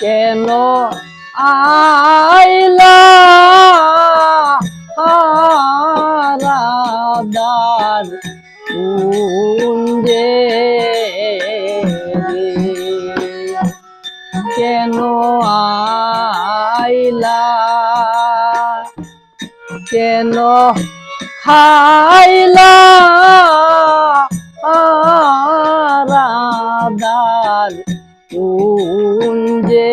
কেন আইলা হারাদার কুঞ্জে? কেন আইলা? কেন হাইলা রাদার কুঞ্জে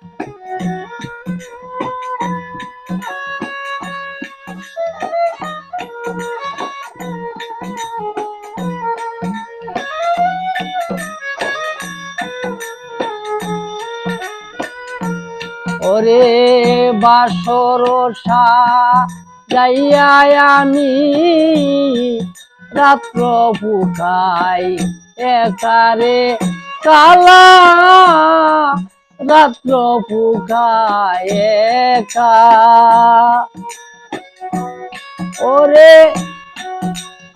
ওরে বাসর যাইয়া আমি রাত্র পুকাই একারে কালা রাত্র পুকায় একা। ওরে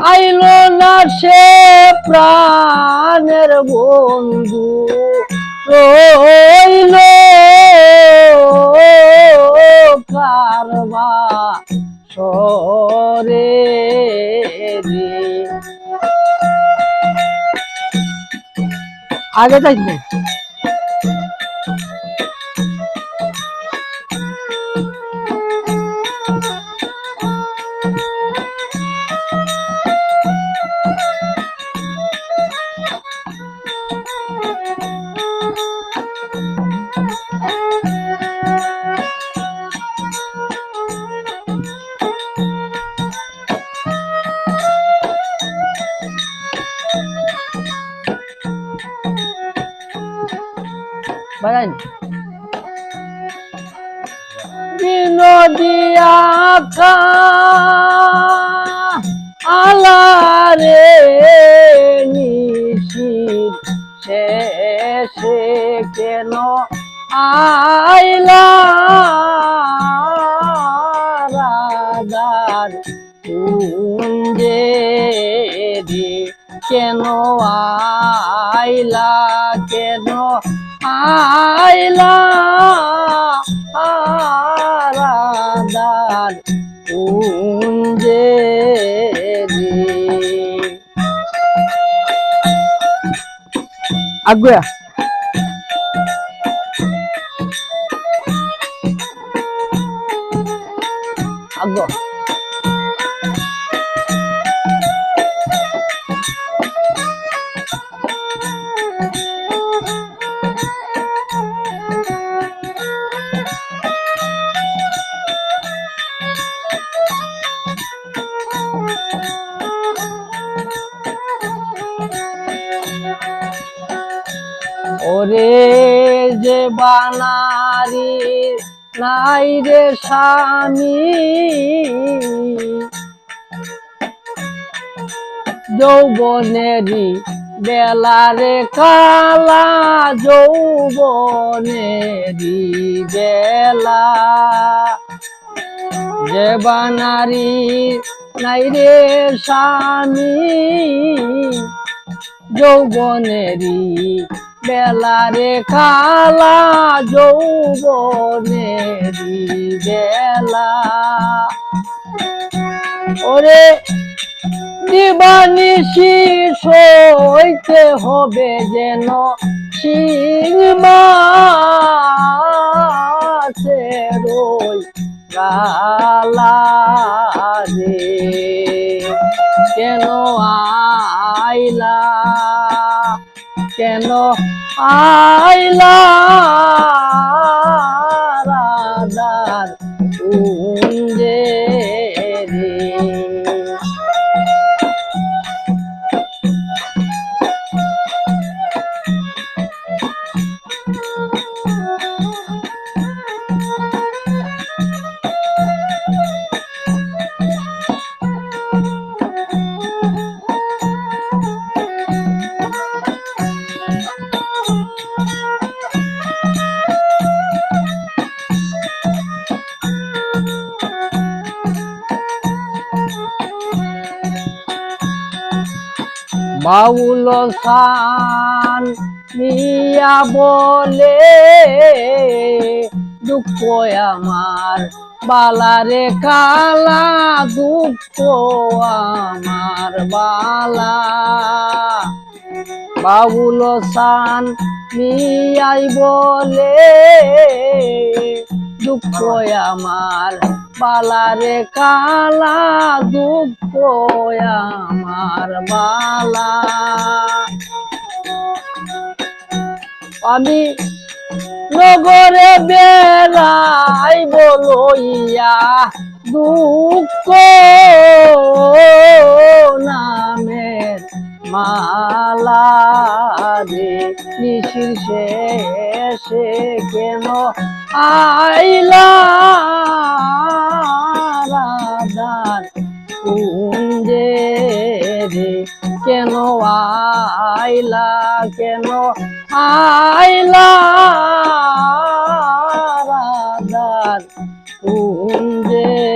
আইলো না সে প্রাণের বন্ধু রইল কারবা সরে আগে থাকবে বাজান। বিনোদিয়া খা আলারে শেষে কেন আইলা? কুঞ্জে রে কেন আইলা? কেন আইলা আরাদার কুঞ্জে আগুয়া ওরে যে বানারি নাই রে স্বামী। যৌবনেরই বেলারে কালা, যৌবনেরই বেলা। যে বানারি নাই রে স্বামী যৌবনেরই বেলারে কালা যৌবনেরি বেলা। ওরে দিবানিশি সইতে হবে যেন সিং মাছের ওই গালা রে। কেন আইলা? কেন আইলা রাধার কুঞ্জে বাউল সান মিয়া বলে, দুঃখ আমার, বালারে কালা দুঃখ আমার, বালা। বাউল সান মিয়াই বলে, দুঃখ আমার বালারে কালা দুঃখ আমার বালা। আমি নগরে বেড়াই বলইয়া দুঃখ নামের মালা রে, নিশির শেষে কেন আইলা রাধার কুঞ্জে রে কেন আইলা কেন আইলা রাধার কুঞ্জে